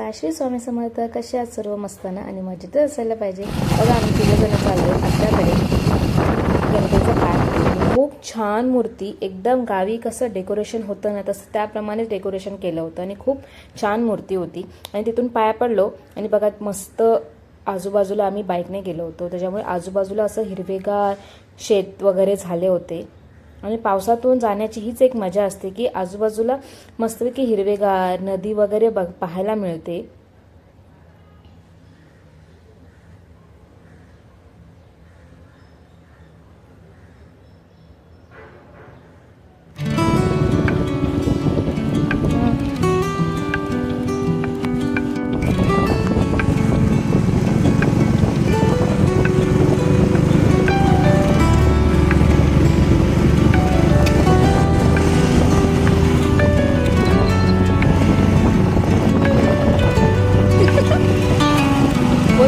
नमस्कार. श्री स्वामी समर्थ कसे आहात सर्व? मस्ताना आणि मजेत असायला पाहिजे. बघा आम्ही तिघजण चाललो आपल्याकडे गणपतीचं पाय खूप छान मूर्ती. एकदम गावी कसं डेकोरेशन होतं ना तसं त्याप्रमाणेच डेकोरेशन केलं होतं आणि खूप छान मूर्ती होती. आणि तिथून पाया पडलो आणि बघा मस्त आजूबाजूला आम्ही बाईकने गेलो होतो. त्याच्यामुळे आजूबाजूला असं हिरवेगार शेत वगैरे झाले होते. आणि पावसातून जाण्याची हीच एक मजा असते की आजूबाजूला मस्तपैकी हिरवेगार नदी वगैरे बघ पाहायला मिळते.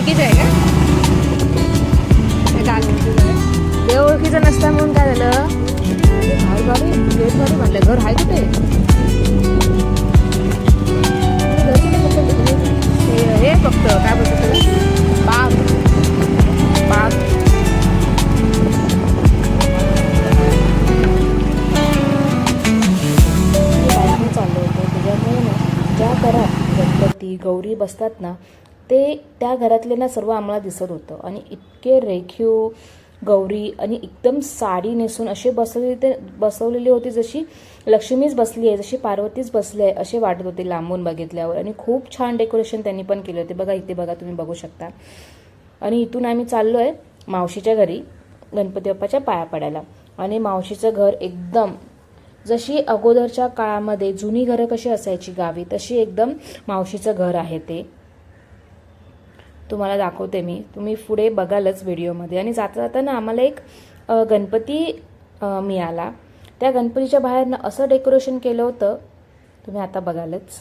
ओळखीचं आहे का? ते ओळखीचं नसता म्हणून काय झालं? बाबी म्हटलं घर आहे कुठे? हे फक्त काय बोलतो त्याला? बाग. बाग. त्याच्यामुळे ज्या घरात गणपती गौरी बसतात ना ते त्या घरातले ना सर्व आम्हाला दिसत होतं. आणि इतके रेखीव गौरी आणि एकदम साडी नेसून असे बसवले ते बसवलेली होती जशी लक्ष्मीच बसली आहे जशी पार्वतीच बसली आहे असे वाटत होते लांबून बघितल्यावर. आणि खूप छान डेकोरेशन त्यांनी पण केले होते. बघा इथे बघा तुम्ही बघू शकता. आणि इथून आम्ही चाललो आहे मावशीच्या घरी गणपती बाप्पाच्या पाया पडायला. आणि मावशीचं घर एकदम जशी अगोदरच्या काळामध्ये जुनी घरं कशी असायची गावी तशी एकदम मावशीचं घर आहे ते. तुम्हाला दाखवते मी. तुम्ही पुढे बघालच व्हिडिओमध्ये. आणि जाता जाताना आम्हाला एक गणपती मिळाला. त्या गणपतीच्या बाहेरनं असं डेकोरेशन केलं होतं. तुम्ही आता बघालच.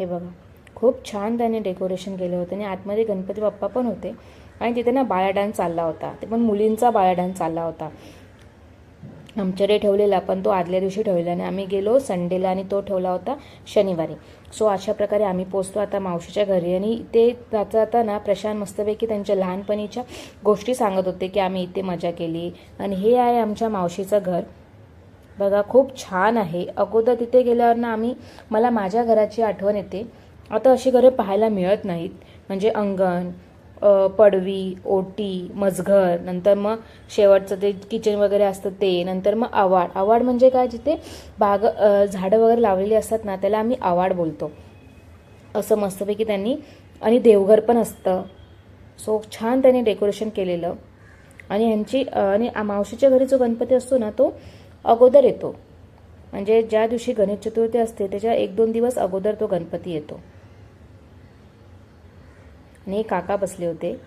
हे बघा. खूप छान त्याने डेकोरेशन केलं होतं आणि आतमध्ये गणपती बाप्पा पण होते. आणि तिथे ना बाळा डान्स चालला होता. ते पण मुलींचा बाळा डान्स चालला होता. आमच्याकडे ठेवलेला पण तो आदल्या दिवशी ठेवलेला आणि आम्ही गेलो संडेला आणि तो ठेवला होता शनिवारी. सो अशा प्रकारे आम्ही पोचतो आता मावशीच्या घरी. आणि ते त्याचा आता ना प्रशांत मस्तपैकी त्यांच्या लहानपणीच्या गोष्टी सांगत होते की आम्ही इथे मजा केली. आणि हे आहे आमच्या मावशीचं घर. बघा खूप छान आहे. अगोदर तिथे गेल्यावर ना आम्ही मला माझ्या घराची आठवण येते. आता अशी घरे पाहायला मिळत नाहीत. म्हणजे अंगण पडवी ओटी मजघर नंतर मग शेवटचं ते किचन वगैरे असतं ते नंतर मग आवाड. आवाड म्हणजे काय? जिथे बाग झाडं वगैरे लावलेली असतात ना त्याला आम्ही आवाड बोलतो. असं मस्तपैकी त्यांनी आणि देवघर पण असतं. सो छान त्यांनी डेकोरेशन केलेलं. आणि ह्यांची आणि मावशीच्या घरी जो गणपती असतो ना तो अगोदर येतो. म्हणजे ज्या दिवशी गणेश चतुर्थी असते त्याच्या एक दोन दिवस अगोदर तो गणपती येतो. आणि काका बसले होते.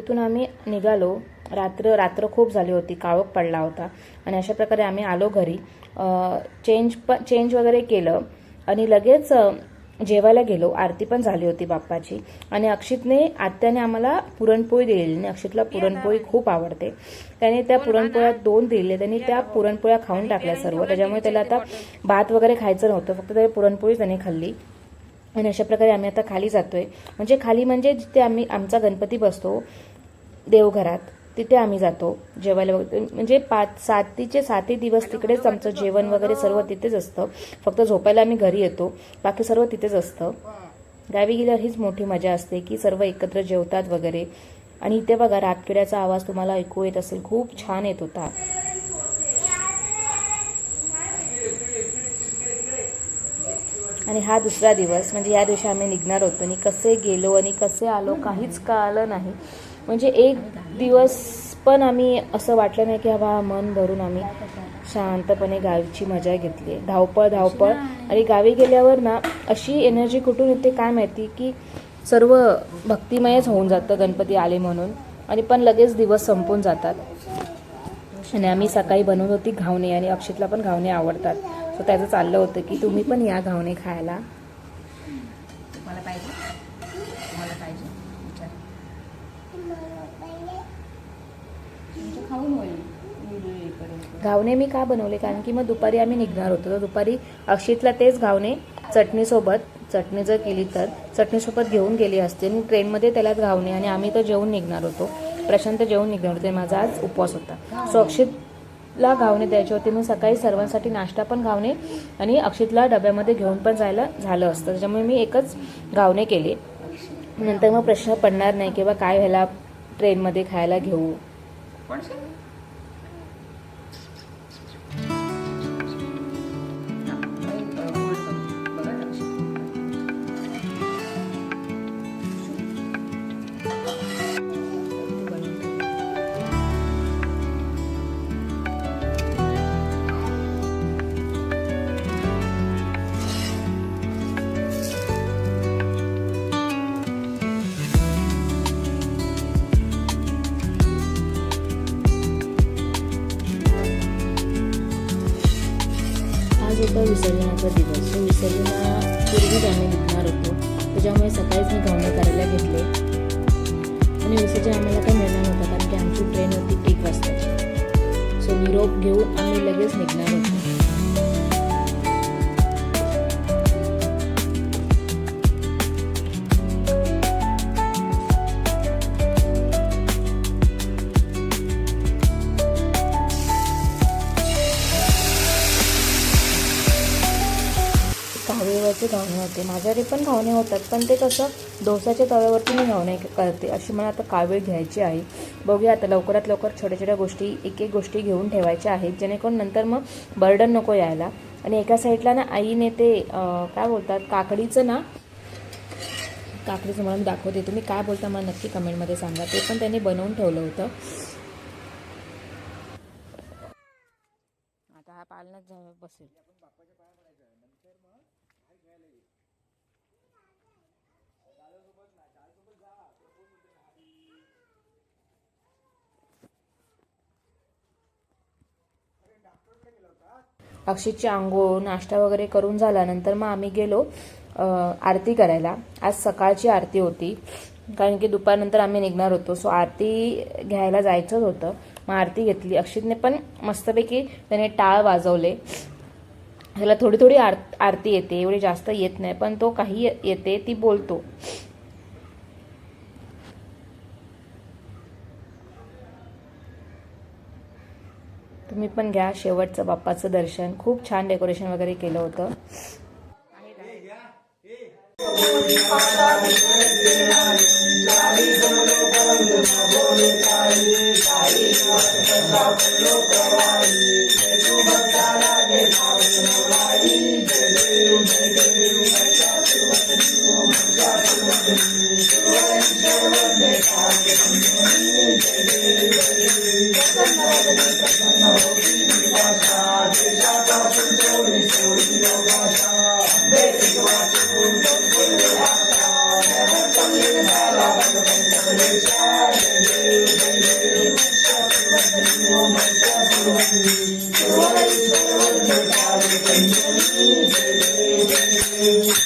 तिथून आम्ही निघालो. रात्र रात्र खूप झाली होती. काळोख पडला होता. आणि अशा प्रकारे आम्ही आलो घरी. चेंज प चेंज वगैरे केलं. आणि लगेच जेवायला गेलो. आरती पण झाली होती बाप्पाची. आणि अक्षितने आत्याने आम्हाला पुरणपोळी दिलेली. आणि अक्षितला पुरणपोळी खूप आवडते. त्याने त्या पुरणपोळ्या दोन दिले. त्यांनी त्या पुरणपोळ्या खाऊन टाकल्या सर्व. त्याच्यामुळे त्याला आता भात वगैरे खायचं नव्हतं. फक्त त्याने पुरणपोळीच त्याने खाल्ली. आणि अशा प्रकारे आम्ही आता खाली जातोय. म्हणजे खाली म्हणजे जिथे आम्ही आमचा गणपती बसतो देवघरात तिथे आम्ही जातो जेवायला वगैरे. म्हणजे पाच सातीचे सातही दिवस तिकडेच आमचं जेवण वगैरे सर्व तिथेच असतं. फक्त झोपायला आम्ही घरी येतो बाकी सर्व तिथेच असतं. गावी गेल्यावर हीच मोठी मजा असते की सर्व एकत्र जेवतात वगैरे. आणि इथे बघा रातकिड्याचा आवाज तुम्हाला ऐकू येत असेल खूप छान येत होता. आणि हा दुसरा दिवस म्हणजे या दिवशी आम्ही निघणार होतो. आणि कसे गेलो आणि कसे आलो काहीच कळालं नाही. म्हणजे एक दिवस पण आम्ही असं वाटलं नाही की हवा मन भरून आम्ही शांतपणे गावीची मजा घेतली. धावपळ धावपळ. आणि गावी गेल्यावर ना अशी एनर्जी कुठून येते काय माहिती की सर्व भक्तिमयच होऊन जातं गणपती आले म्हणून. आणि पण लगेच दिवस संपून जातात. आणि आम्ही सकाळी बनवत होती घावणे आणि अक्षितला पण घावणे आवडतात. सो त्याचं चाललं होतं की तुम्ही पण या घावणे खायला मला पाहिजे मला पाहिजे विचार तुमचं खाऊन होईल. व्हिडिओ येईपर्यंत. घावणे मी का बनवले? कारण की मग दुपारी आम्ही निघणार होतो. तर दुपारी अक्षितला तेच घावणे चटणीसोबत चटणी जर केली तर. चटणीसोबत घेऊन गेली असते आणि ट्रेनमध्ये त्यालाच घावणे आणि आम्ही तर जेवून निघणार होतो. प्रशांत जेवून निघणार होते. माझा आज उपवास होता. सो अक्षितला घावणे द्यायचे होते. मग सकाळी सर्वांसाठी नाश्ता पण घावणे आणि अक्षितला डब्यामध्ये घेऊन पण जायला झालं असतं. त्याच्यामुळे मी एकच घावणे केले. नंतर मग प्रश्न पडणार नाही किंवा काय व्हायला ट्रेनमध्ये खायला घेऊ. પડશે विसर्जनाचा दिवस विसर्जना विसर्जनापूर्वीच आम्ही निघणार होतो. त्याच्यामुळे सकाळीच मी घावणे करायला घेतले. आणि विसर्जन आम्हाला काही मिळणार नव्हतं कारण की आमची ट्रेन होती एक वाजताची. सो निरोप घेऊन आम्ही लगेच निघणार होतो. करते. माझ्याकडे पण घावणे होतात पण ते कसं डोसाच्या तव्यावरती मी घावणे करते. अशी मला आता कावीळ घ्यायची आहे. बघूया आता लवकरात लवकर छोट्या छोट्या गोष्टी एक एक गोष्टी घेऊन ठेवायच्या आहेत जेणेकरून नंतर मग बर्डन नको यायला. आणि एका साईडला ना आईने ते काय बोलतात काकडीचं ना काकडीचं मला मी दाखवते. तुम्ही काय बोलता मला नक्की कमेंटमध्ये सांगा. ते पण त्यांनी बनवून ठेवलं होतं. आता हा पालनच बसेल. अक्षितची आंघोळ नाश्ता वगैरे करून झाल्यानंतर मग आम्ही गेलो आरती करायला. आज सकाळची आरती होती. कारण की दुपारनंतर आम्ही निघणार होतो. सो आरती घ्यायला जायचंच होतं. मग आरती घेतली. अक्षितने पण मस्तपैकी त्याने टाळ वाजवले. त्याला थोडी थोडी आर आरती येते. एवढी जास्त येत नाही. पण तो काही येते ती बोलतो. तुम्ही पण घ्या शेवटचं बाप्पाचं दर्शन. खूप छान डेकोरेशन वगैरे केलं होतं.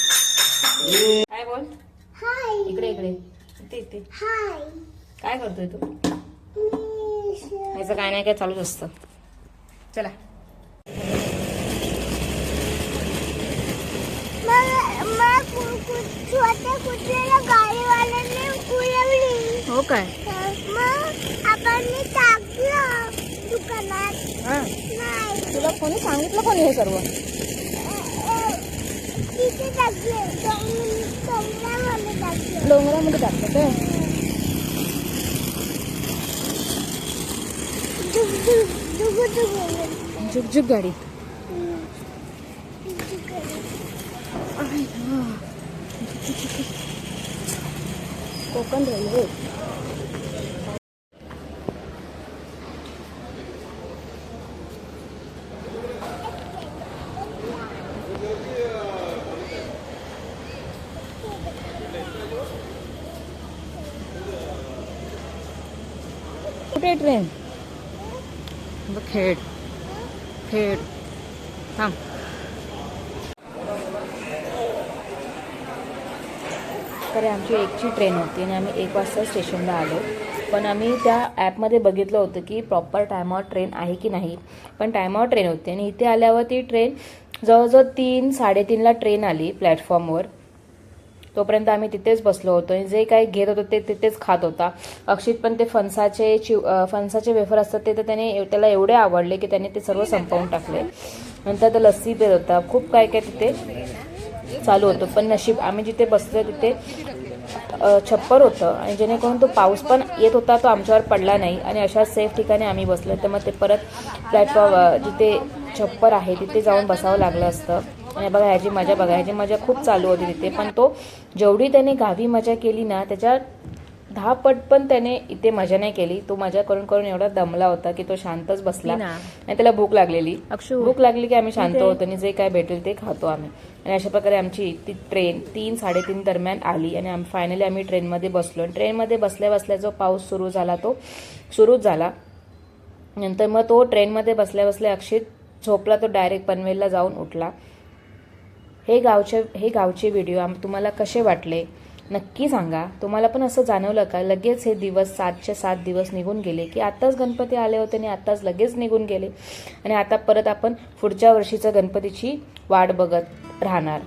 काय बोल? हाय इकडे इकडे. इथे इथे. हाय काय करतोय तू? याचं काय नाही काय चालूच असतं. चला. छोटे कुत्र्याला काय? टाकलं हा. तुला कोणी सांगितलं कोणी हे सर्व? टाकले. टाकले. डोंगरामध्ये टाकतं काय? झुकझुक गाडी. कोकण रेल्वे कुठे ट्रेन बघ खेड खेड थांब प्रकारे आमची एकची ट्रेन होती आणि आम्ही एक वाजता स्टेशनला आलो. पण आम्ही त्या ॲपमध्ये बघितलं होतं की प्रॉपर टायमावर ट्रेन आहे की नाही. पण टायमावर ट्रेन होती आणि इथे आल्यावर ती ट्रेन जवळजवळ तीन साडेतीनला ट्रेन आली प्लॅटफॉर्मवर. तोपर्यंत आम्ही तिथेच बसलो होतो आणि जे काही घेत होतो ते तिथेच खात होता. अक्षित पण ते फणसाचे चिव फणसाचे वेफर असतात ते तर त्याने त्याला एवढे आवडले की त्याने ते सर्व संपवून टाकले. नंतर तो लस्सी पेत होता. खूप काय काय तिथे चालू होतो. पण नशीब आम्ही जिथे बसलो तिथे छप्पर होतं. आणि जेणेकरून तो पाऊस पण येत होता तो आमच्यावर पडला नाही. आणि अशा सेफ ठिकाणी आम्ही बसलो तर मग ते परत प्लॅटफॉर्म जिथे छप्पर आहे तिथे जाऊन बसावं लागलं असतं. आणि बघा ह्याची मजा बघा. ह्याची मजा खूप चालू होती तिथे. पण तो जेवढी त्याने गावी मजा केली ना त्याच्या दहा पट पण त्याने इथे मजा नाही केली. तो मजा करून करून एवढा दमला होता की तो शांतच बसला. आणि त्याला भूक लागलेली. भूक लागली की आम्ही शांत होतो आणि जे काय भेटेल ते खातो आम्ही. आणि अशा प्रकारे आमची ती ट्रेन तीन साडेतीन दरम्यान आली आणि आम्ही फायनली आम्ही ट्रेनमध्ये बसलो. आणि ट्रेनमध्ये बसल्या बसल्या जो पाऊस सुरू झाला तो सुरूच झाला. नंतर मग तो ट्रेनमध्ये बसल्या बसल्या अक्षित झोपला तो डायरेक्ट पनवेलला जाऊन उठला. हे गावचे हे गावचे व्हिडिओ आम तुम्हाला कसे वाटले? नक्की सांगा. तुम्हाला पण असं जाणवलं का? लगेच हे दिवस सातचे सात दिवस निघून गेले की आत्ताच गणपती आले होते आणि आत्ताच लगेच निघून गेले. आणि आता परत आपण पुढच्या वर्षीचं गणपतीची वाट बघत राहणार.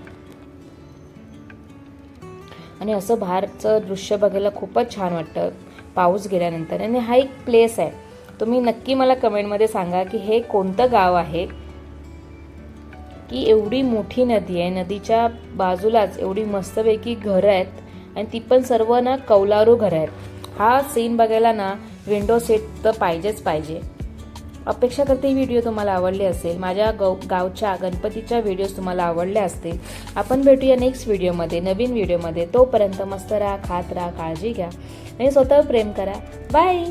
आणि असं बाहेरचं दृश्य बघायला खूपच छान वाटतं पाऊस गेल्यानंतर. आणि हा एक प्लेस आहे. तुम्ही नक्की मला कमेंटमध्ये सांगा की हे कोणतं गाव आहे? की एवढी मोठी नदी आहे नदीच्या बाजूलाच एवढी मस्तपैकी घरं आहेत आणि ती पण सर्व ना कौलारू घरं आहेत. हा सीन बघायला ना विंडो सीट तर पाहिजेच पाहिजे. अपेक्षा करते ही व्हिडिओ तुम्हाला आवडले असेल. माझ्या गौ गावच्या गणपतीच्या व्हिडिओज तुम्हाला आवडल्या असतील. आपण भेटूया नेक्स्ट व्हिडिओमध्ये नवीन व्हिडिओमध्ये तोपर्यंत मस्त राहा खात राहा काळजी घ्या. आणि स्वतः प्रेम करा. बाय